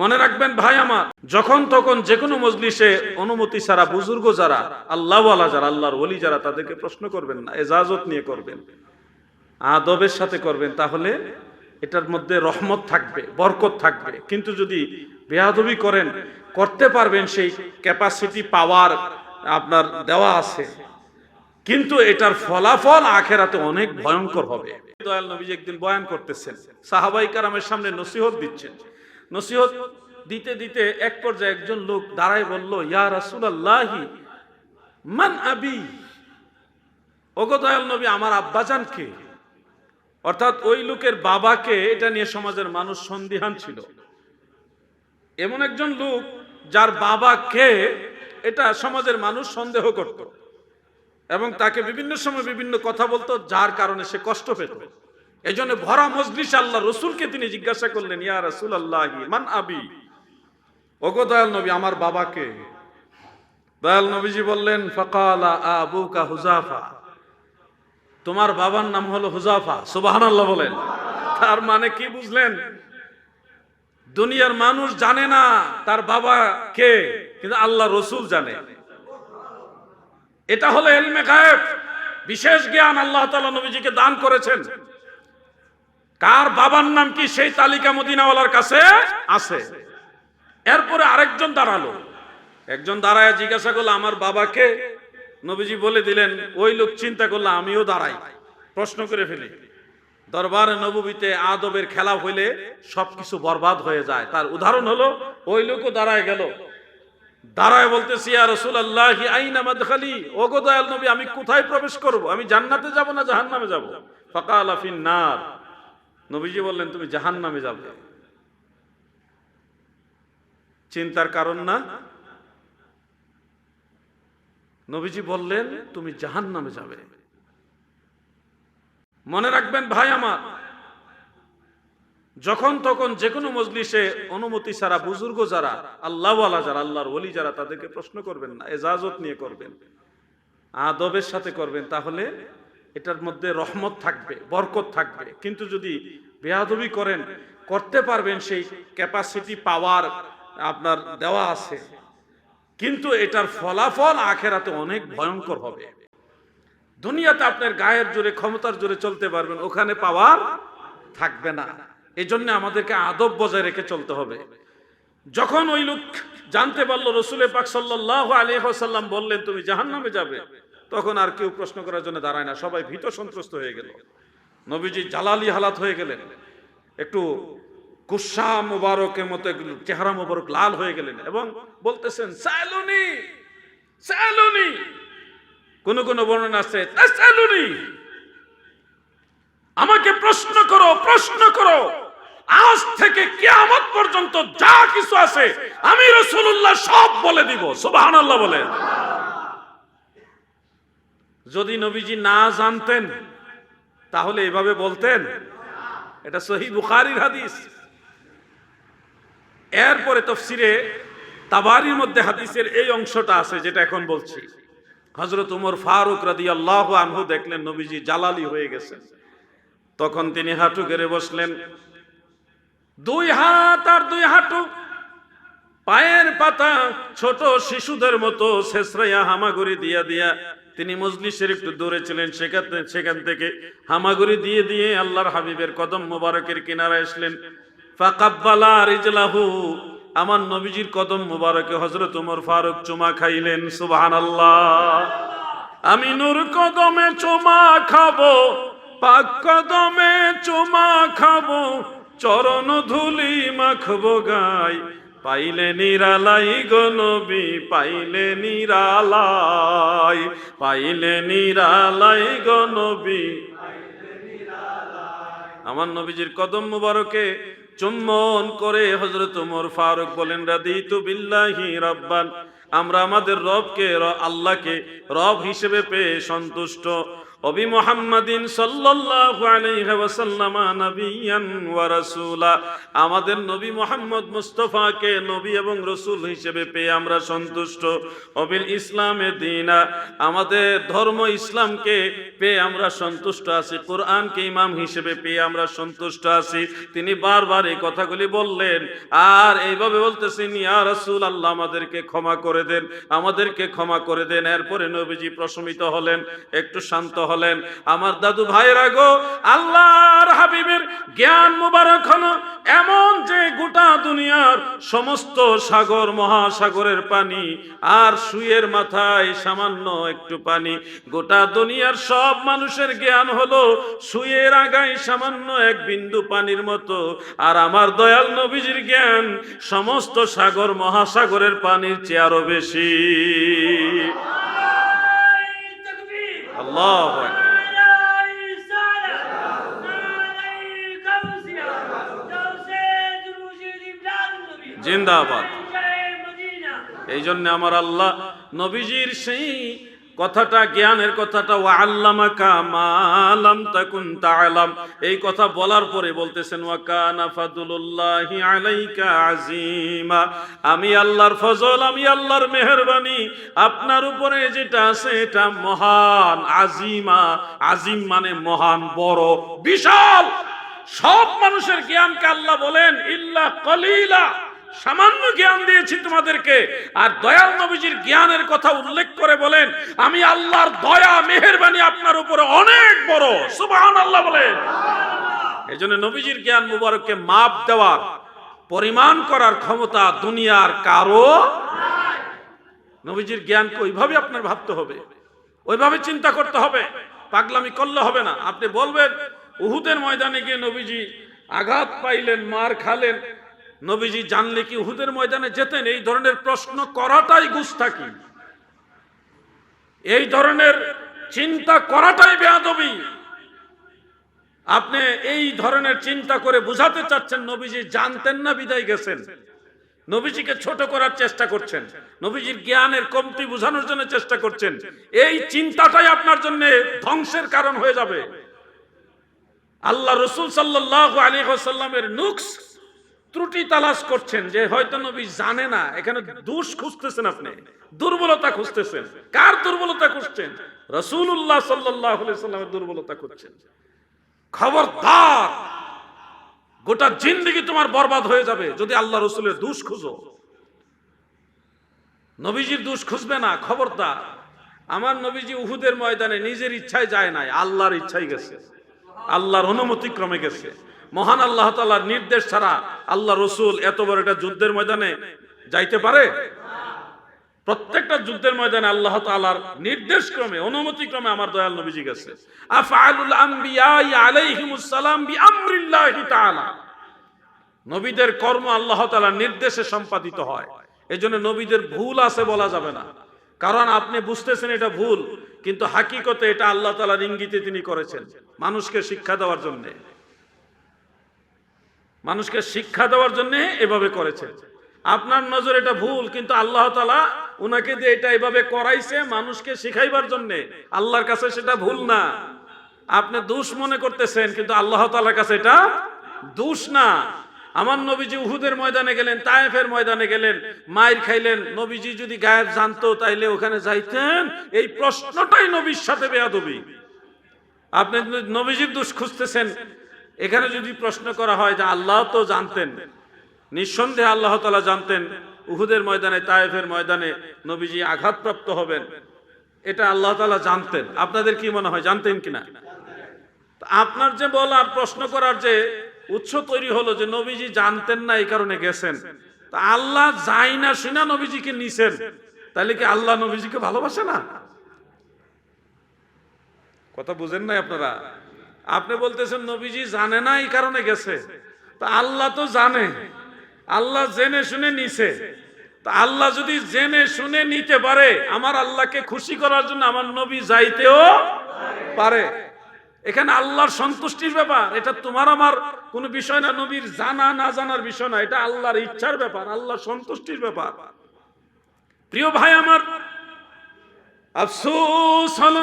মনে রাখবেন ভাই আমার, যখন তখন যে কোনো মজলিসে অনুমতি ছাড়া বুজুর্গ যারা, আল্লাহওয়ালা যারা, আল্লাহর ওলি যারা, তাদেরকে প্রশ্ন করবেন না, এজাজত নিয়ে করবেন, আদবের সাথে করবেন, তাহলে এটার মধ্যে রহমত থাকবে, বরকত থাকবে। কিন্তু যদি বেয়াদবি করেন, করতে পারবেন সেই ক্যাপাসিটি পাওয়ার আপনার দেওয়া আছে। কিন্তু এটার ফলাফল আখেরাতে অনেক ভয়ঙ্কর হবে। দয়াল নবীজি একদিন বয়ান করতেছেন, সাহাবাই কারামের সামনে নসিহত দিচ্ছেন নসিহত দিতে দিতে এক পর্যায়ে একজন লোক দাঁড়ায় বলল, ইয়া রাসূলুল্লাহি, মান আবি? ওগো দয়াল নবী, আমার আব্বাজান কে অর্থাৎ ওই লোকের বাবাকে এটা নিয়ে সমাজের মানুষ সন্দিহান ছিল। এমন একজন লোক যার বাবা কে এটা সমাজের মানুষ সন্দেহ করত এবং তাকে বিভিন্ন সময় বিভিন্ন কথা বলতো, যার কারণে সে কষ্ট পেত। এই জন্য ভরা মজলিস আল্লাহ রসুলকে তিনি জিজ্ঞাসা করলেন, ইয়া রসুল আল্লাহ মান আবি? ওগো দয়াল নবী, আমার বাবাকে। দয়াল নবীজি বললেন, ফকালা আবু কা হুজাফা। তোমার বাবার নাম হলো হুজাফা সুবাহান আল্লাহ বলেন। তার মানে কি বুঝলেন? দুনিয়ার মানুষ জানে না তার বাবা কে, কিন্তু আল্লাহ রসুল জানে। এটা হলো এলমে গায়েব। বিশেষ জ্ঞান আল্লাহ তাআলা নবীজিকে দান করেছেন। কার বাবার নাম কি সেই তালিকা মদিনাওয়ালার কাছে আছে? এরপরে আরেকজন দাঁড়াল। একজন দাঁড়ায় জিজ্ঞাসা করল, আমার বাবাকে? নবীজি বলে দিলেন, ওই লোক চিন্তা করল, আমিও দাঁড়াই। প্রশ্ন করে ফেলি, দরবার নবীতে আদবের খেলা হইলে সবকিছু বরবাদ হয়ে যায়। তার উদাহরণ হলো, ওই লোকও দাঁড়ায় গেল। দাঁড়ায় বলতেছি, ইয়া রাসূলুল্লাহি, আইনা মাদখালি? ও গো দয়াল নবী, আমি কোথায় প্রবেশ করব? আমি জান্নাতে যাব না জাহান্নামে যাব? ফাকালা ফিন নার। নবীজি বললেন, তুমি জাহান্নামে যাবে চিন্তার কারণ না? নবীজি বললেন, তুমি জাহান্নামে যাবে। মনে রাখবেন ভাই আমার, যখন তখন যে কোনো মজলিসে অনুমতি ছাড়া বুজুর্গ যারা, আল্লাহওয়ালা যারা, আল্লাহর ওলি যারা, তাদেরকে প্রশ্ন করবেন না, এজাজত নিয়ে করবেন, আদবের সাথে করবেন, তাহলে এটার মধ্যে রহমত থাকবে, বরকত থাকবে। কিন্তু যদি বেয়াদবি করেন, করতে পারবেন সেই ক্যাপাসিটি পাওয়ার আপনার দেওয়া আছে। কিন্তু এটার ফলাফল আখেরাতে অনেক ভয়ঙ্কর হবে। দুনিয়াতে আপনার গায়ের জোরে, ক্ষমতার জোরে চলতে পারবেন, ওখানে পাওয়ার থাকবে না। এই জন্য আমাদেরকে আদব বজায় রেখে চলতে হবে। যখন ওই লোক জানতে পারল রসুল পাক সাল্লাহ আলিহাসাল্লাম বললেন, তুমি জাহান নামে যাবে। তখন আর কেউ প্রশ্ন করার জন্য দাঁড়ায় না। সবাই ভীত সন্ত্রস্ত হয়ে গেল। নবীজি জালালি হালাত হয়ে গেলেন। একটু গুসা মুবারকের মতো চেহারা মুবারক লাল হয়ে গেলেন এবং বলতেছেন সাইলুনি সাইলুনি কোন কোন বর্ণনা আছে তাসালুনি আমাকে প্রশ্ন করো প্রশ্ন করো। আজ থেকে কিয়ামত পর্যন্ত যা কিছু আছে, আমি রাসূলুল্লাহ সব বলে দিব। সুবহানাল্লাহ বলেন। যদি নবীজি না জানতেন, তাহলে এভাবে বলতেন, এটা সহি বুখারীর হাদিস। এরপরে তফসিরে তাবারির মধ্যে হাদিসের এই অংশটা আছে যেটা এখন বলছি। হজরত উমর ফারুক রাদি আল্লাহ আনহু দেখলেন নবীজি জালালি হয়ে গেছেন তখন তিনি হাঁটু গেড়ে বসলেন। দুই হাত আর দুই হাঁটু, পায়ের পাতা ছোট শিশুদের মতো, শেষরাইয়া হামাগুড়ি দিয়া দিয়া তিনি মজলিসের একটু দূরে ছিলেন, সেখান সেখান থেকে হামাগুড়ি দিয়ে দিয়ে আল্লাহর হাবিবের কদম মোবারকের কিনারা আসলেন। আমার নবীজির কদম মুবারকে হজরত উমর ফারুক চুমা খাইলেন সুবহান আমি নূর কদমে চুমা খাব, পাক কদমে চুমা খাব, চরণ ধুলি মাখবো গাই পাইলে নিরালাই গো নবী, পাইলে নিরালাই পাইলে নিরালাই গো নবী। আমার নবীজির কদম মুবারকে চুম্বন করে হজরত উমর ফারুক বলেন, রাদিতু বিল্লাহি রাব্বান। আমরা আমাদের রবকে, আল্লাহকে রব হিসেবে পেয়ে সন্তুষ্ট। অবি মুহাম্মাদিন সাল্লাল্লাহু আলাইহি ওয়াসাল্লাম নবিয়ান ওয়া রাসূলা। আমাদের নবী মুহাম্মদ মুস্তাফাকে নবী এবং রাসূল হিসেবে পেয়ে আমরা সন্তুষ্ট। অবিল ইসলামে দিনা। আমাদের ধর্ম ইসলামকে পেয়ে আমরা সন্তুষ্ট আছি। কোরআনকে ইমাম হিসেবে পেয়ে আমরা সন্তুষ্ট আছি। তিনি বারবার এই কথাগুলি বললেন। আর এইভাবে বলতেছেন, ইয়া রাসূল আল্লাহ আমাদেরকে ক্ষমা করে দেন। আমাদেরকে ক্ষমা করে দেন। এরপরে নবীজি প্রশমিত হলেন। একটু শান্ত হলেন। আমার দাদু ভাইয়েরা গো, আল্লাহর হাবিবের জ্ঞান মুবারক হলো এমন যে গোটা দুনিয়ার সমস্ত সাগর, মহাসাগরের পানি আর সুয়ের মাথায় সামান্য একটু পানি। গোটা দুনিয়ার সব মানুষের জ্ঞান হলো সুয়ের আগায় সামান্য এক বিন্দু পানির মতো। আর আমার দয়াল নবীজির জ্ঞান সমস্ত সাগর, মহাসাগরের পানির চেয়ে আরও বেশি। আল্লাহ জিন্দাবাদ। এই জন্য আমার আল্লাহ নবীজির সেই কথাটা, জ্ঞানের কথাটা ওয়া আল্লামাকা মা লাম তাকুন তাআলাম। এই কথা বলার পরে বলতেছেন, ওয়া কানা আলাইকা আজিমা আমি আল্লাহর ফজল, আমি আল্লাহর মেহেরবানি। আপনার উপরে যেটা আছে, এটা মহান আজিমা আজিম মানে মহান, বড়, বিশাল। সব মানুষের জ্ঞানকে আল্লাহ বলেন, ইল্লা কলিলা। সামান্য জ্ঞান দিয়েছি তোমাদেরকে। আর দয়াল নবীজির জ্ঞানের কথা উল্লেখ করে বলেন, আমি আল্লাহর দয়া, মেহেরবানি আপনার উপরে অনেক বড়। সুবহান আল্লাহ বলেন। এই জন্য নবীজির জ্ঞান মুবারককে মাপ দেওয়ার, পরিমাণ করার ক্ষমতা দুনিয়ার কারও নবীজির জ্ঞানকে ওইভাবে আপনার ভাবতে হবে। ওইভাবে চিন্তা করতে হবে। পাগলামি করলে হবে না। আপনি বলবেন, উহুদের ময়দানে গিয়ে নবীজি আঘাত পাইলেন, মার খালেন নবীজি জানলে কি উহুদের ময়দানে যেতেন? এই ধরনের প্রশ্ন করাটাই গুস্তাকি এই ধরনের চিন্তা করাটাই বেয়াদবি। আপনি এই ধরনের চিন্তা করে বুঝাতে চাচ্ছেন, নবীজি জানতেন না বিদায় গেছেন। নবীজিকে ছোট করার চেষ্টা করছেন। নবীজির জ্ঞানের কমতি বোঝানোর জন্য চেষ্টা করছেন। এই চিন্তাটাই আপনার জন্য ধ্বংসের কারণ হয়ে যাবে। আল্লাহ রসুল সাল্লাহ আলী সাল্লামের নুকস ত্রুটি তালাশ করছেন যে হয়তো নবী জানে না, এখানে দোষ খুঁজতেছেন আপনি, দুর্বলতা খুঁজতেছেন। কার দুর্বলতা খুঁজছেন? রসুল্লাহ সাল্লাহ সাল্লামের দুর্বলতা খুঁজছেন। খবরদার! গোটা জিন্দগি তোমার বরবাদ হয়ে যাবে যদি আল্লাহ রসুলের দোষ খুঁজো। নবীজির দোষ খুঁজবে না, খবরদার। আমার নবীজি উহুদের ময়দানে নিজের ইচ্ছায় যায় নাই, আল্লাহর ইচ্ছাই গেছে। আল্লাহর অনুমতি ক্রমে গেছে। মহান আল্লাহ তালার নির্দেশ ছাড়া আল্লাহ রসুল এত বড় একটা যুদ্ধের ময়দানে যাইতে পারে? প্রত্যেকটা যুদ্ধের ময়দানে আল্লাহ তালার নির্দেশ ক্রমে অনুমতি ক্রমে আমার দয়াল নবীজি গেছে। নবীদের কর্ম আল্লাহ তাআলার নির্দেশে সম্পাদিত হয়। এজন্য নবীদের ভুল আছে বলা যাবে না। কারণ আপনি বুঝতেছেন এটা ভুল, কিন্তু হাকিকতে এটা আল্লাহ তাআলার ইঙ্গিতে তিনি করেছেন, মানুষকে শিক্ষা দেওয়ার জন্য। মানুষকে শিক্ষা দেওয়ার জন্য এভাবে করেছেন আপনার নজর এটা ভুল, কিন্তু আল্লাহ তালা উনাকে দিয়ে এটা এভাবে করাইছে মানুষকে শিখাইবার জন্য। আল্লাহর কাছে সেটা ভুল না। আপনি দোষ মনে করতেছেন, কিন্তু আল্লাহ তালার কাছে এটা দোষ না। আমার নবীজি উহুদের ময়দানে গেলেন, তায়েফের ময়দানে গেলেন, মায়ের খাইলেন। নবীজি যদি গায়েব জানতো, তাইলে ওখানে যাইতেন। এই প্রশ্নটাই নবীর সাথে বেয়াদবি। আপনি নবীজির দোষ খুঁজতেছেন এখানে যদি প্রশ্ন করা হয় যে আল্লাহ তো জানতেন, নিঃসন্দেহে আল্লাহ তালা জানতেন, উহুদের ময়দানে, তায়েফের ময়দানে নবীজি আঘাতপ্রাপ্ত হবেন, এটা আল্লাহ তালা জানতেন। আপনাদের কি মনে হয়, জানতেন কিনা? আপনার যে বলার প্রশ্ন করার যে উৎস তৈরি হলো যে নবীজি জানতেন না, এই কারণে গেছেন। তা আল্লাহ যাই না শুনা নবীজিকে নিছেন, তাহলে কি আল্লাহ নবীজিকে ভালোবাসে না? কথা বুঝেন নাই আপনারা? আপনি বলতেছেন, নবীজি জানে না, এই কারণে গেছে। তা আল্লাহ তো জানে। আল্লাহ জেনে শুনে নিছে। তা আল্লাহ যদি জেনে শুনে নিতে পারে, আমার আল্লাহকে খুশি করার জন্য আমার নবী যাইতেও পারে। এখানে আল্লাহর সন্তুষ্টির ব্যাপার, এটা তোমার আমার কোনো বিষয় না, নবীর জানা, না জানার বিষয় না, এটা আল্লাহর ইচ্ছার ব্যাপার, আল্লাহর সন্তুষ্টির ব্যাপার। প্রিয় ভাই আমার, আফসোস হলো